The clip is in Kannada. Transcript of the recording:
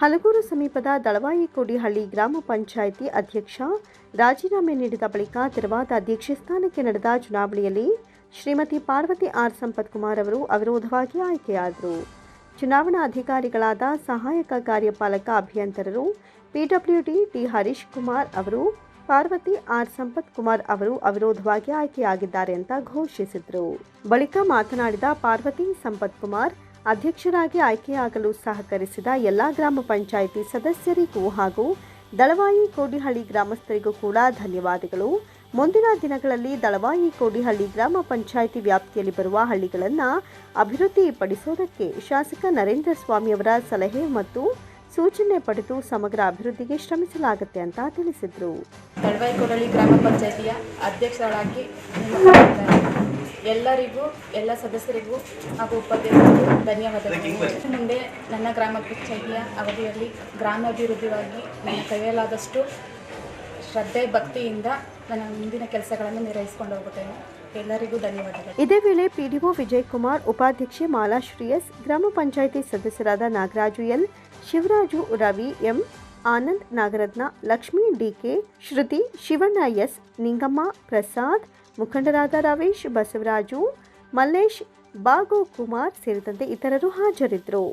ಹಲಗೂರು ಸಮೀಪದ ದಳವಾಯಿಕೋಡಿಹಳ್ಳಿ ಗ್ರಾಮ ಪಂಚಾಯಿತಿ ಅಧ್ಯಕ್ಷ ರಾಜೀನಾಮೆ ನೀಡಿದ ಬಳಿಕ ತೆರವಾದ ಅಧ್ಯಕ್ಷೆ ಸ್ಥಾನಕ್ಕೆ ನಡೆದ ಚುನಾವಣೆಯಲ್ಲಿ ಶ್ರೀಮತಿ ಪಾರ್ವತಿ ಆರ್ ಸಂಪತ್ಕುಮಾರ್ ಅವರು ಅವಿರೋಧವಾಗಿ ಆಯ್ಕೆಯಾದರು. ಚುನಾವಣಾ ಅಧಿಕಾರಿಗಳಾದ ಸಹಾಯಕ ಕಾರ್ಯಪಾಲಕ ಅಭಿಯಂತರರು ಪಿಡಬ್ಲ್ಯೂಡಿ ಟಿ ಹರೀಶ್ ಕುಮಾರ್ ಅವರು, ಪಾರ್ವತಿ ಆರ್ ಸಂಪತ್ ಕುಮಾರ್ ಅವರು ಅವಿರೋಧವಾಗಿ ಆಯ್ಕೆಯಾಗಿದ್ದಾರೆ ಅಂತ ಘೋಷಿಸಿದರು. ಬಳಿಕ ಮಾತನಾಡಿದ ಪಾರ್ವತಿ ಸಂಪತ್ ಕುಮಾರ್ ಅಧ್ಯಕ್ಷರಾಗಿ ಆಯ್ಕೆಯಾಗಲು ಸಹಕರಿಸಿದ ಎಲ್ಲ ಗ್ರಾಮ ಪಂಚಾಯಿತಿ ಸದಸ್ಯರಿಗೂ ಹಾಗೂ ದಳವಾಯಿ ಕೋಡಿಹಳ್ಳಿ ಗ್ರಾಮಸ್ಥರಿಗೂ ಕೂಡ ಧನ್ಯವಾದಗಳು. ಮುಂದಿನ ದಿನಗಳಲ್ಲಿ ದಳವಾಯಿ ಕೋಡಿಹಳ್ಳಿ ಗ್ರಾಮ ಪಂಚಾಯಿತಿ ವ್ಯಾಪ್ತಿಯಲ್ಲಿ ಬರುವ ಹಳ್ಳಿಗಳನ್ನು ಅಭಿವೃದ್ಧಿಪಡಿಸುವುದಕ್ಕೆ ಶಾಸಕ ನರೇಂದ್ರ ಸ್ವಾಮಿಯವರ ಸಲಹೆ ಮತ್ತು ಸೂಚನೆ ಪಡೆದು ಸಮಗ್ರ ಅಭಿವೃದ್ಧಿಗೆ ಶ್ರಮಿಸಲಾಗುತ್ತೆ ಅಂತ ತಿಳಿಸಿದರು. ದಳವಾಯಿ ಕೋಡಿಹಳ್ಳಿ ಗ್ರಾಮ ಪಂಚಾಯಿತಿಯ ಅಧ್ಯಕ್ಷರಾಗಿ ಎಲ್ಲರಿಗೂ ಎಲ್ಲ ಸದಸ್ಯರಿಗೂ ಹಾಗೂ ಉಪಾಧ್ಯಕ್ಷರಿಗೂ ಧನ್ಯವಾದಗಳು. ಮುಂದೆ ನನ್ನ ಗ್ರಾಮ ಪಂಚಾಯಿತಿಯ ಅವಧಿಯಲ್ಲಿ ಗ್ರಾಮಾಭಿವೃದ್ಧಿಗಾಗಿ ನನ್ನ ಕೈಯಲ್ಲಾದಷ್ಟು ಶ್ರದ್ಧೆ ಭಕ್ತಿಯಿಂದ ನನ್ನ ಮುಂದಿನ ಕೆಲಸಗಳನ್ನು ನಿರ್ವಹಿಸಿಕೊಂಡು ಹೋಗುತ್ತೇನೆ. ಎಲ್ಲರಿಗೂ ಧನ್ಯವಾದಗಳು. ಇದೇ ವೇಳೆ ಪಿಡಿಒ ವಿಜಯಕುಮಾರ್ ಉಪಾಧ್ಯಕ್ಷೆ ಮಾಲಾ ಶ್ರೀಯಸ್ ಗ್ರಾಮ ಪಂಚಾಯಿತಿ ಸದಸ್ಯರಾದ Nagaraju L Shivaraju Ravi M Anand Nagaratna Lakshmi D K Shruti Shivanna S Ningamma Prasad ಮುಖಂಡರಾದ ರವೀಶ್ ಬಸವರಾಜು ಮಲ್ಲೇಶ್ ಬಾಗು ಕುಮಾರ್ ಸೇರಿದಂತೆ ಇತರರು ಹಾಜರಿದ್ದರು.